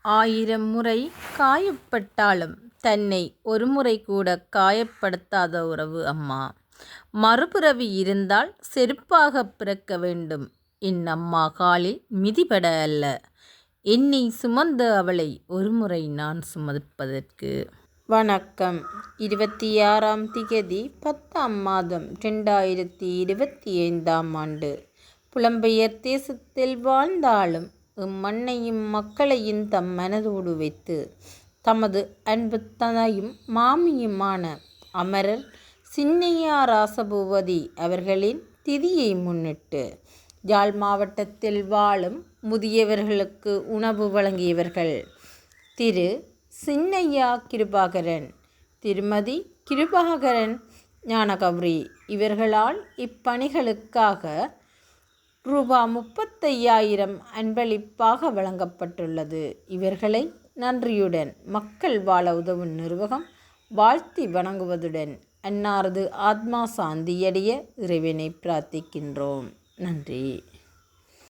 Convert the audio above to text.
ஆயிரம் முறை காயப்பட்டாலும் தன்னை ஒருமுறை கூட காயப்படுத்தாத உறவு அம்மா. மறுபிறவி இருந்தால் செருப்பாகப் பிறக்க வேண்டும் என் அம்மா காலில் மிதிபட அல்ல. என்னை சுமந்த அவளை ஒருமுறை நான் சுமப்பதற்கு. வணக்கம் இருபத்தி ஆறாம் திகதி பத்தாம் மாதம் ரெண்டாயிரத்தி இருபத்தி ஐந்தாம் ஆண்டு. புலம்பெயர் தேசத்தில் வாழ்ந்தாலும் இம்மண்ணையும் மக்களையும் தம் மனதோடு வைத்து தமது அன்பு தனையும் மாமியுமான அமரர் சின்னையா ராசபூபதி அவர்களின் திதியை முன்னிட்டு யாழ் மாவட்டத்தில் வாழும் முதியவர்களுக்கு உணவு வழங்கியவர்கள் திரு. சின்னையா கிருபாகரன் திருமதி கிருபாகரன் ஞானகௌரி இவர்களால் இப்பணிகளுக்காக ரூபா முப்பத்தையாயிரம் அன்பளிப்பாக வழங்கப்பட்டுள்ளது. இவர்களை நன்றியுடன் மக்கள் வாழ உதவும் நிர்வாகம் வாழ்த்தி வணங்குவதுடன் அன்னாரது ஆத்மா சாந்தியடைய இறைவனை பிரார்த்திக்கின்றோம். நன்றி.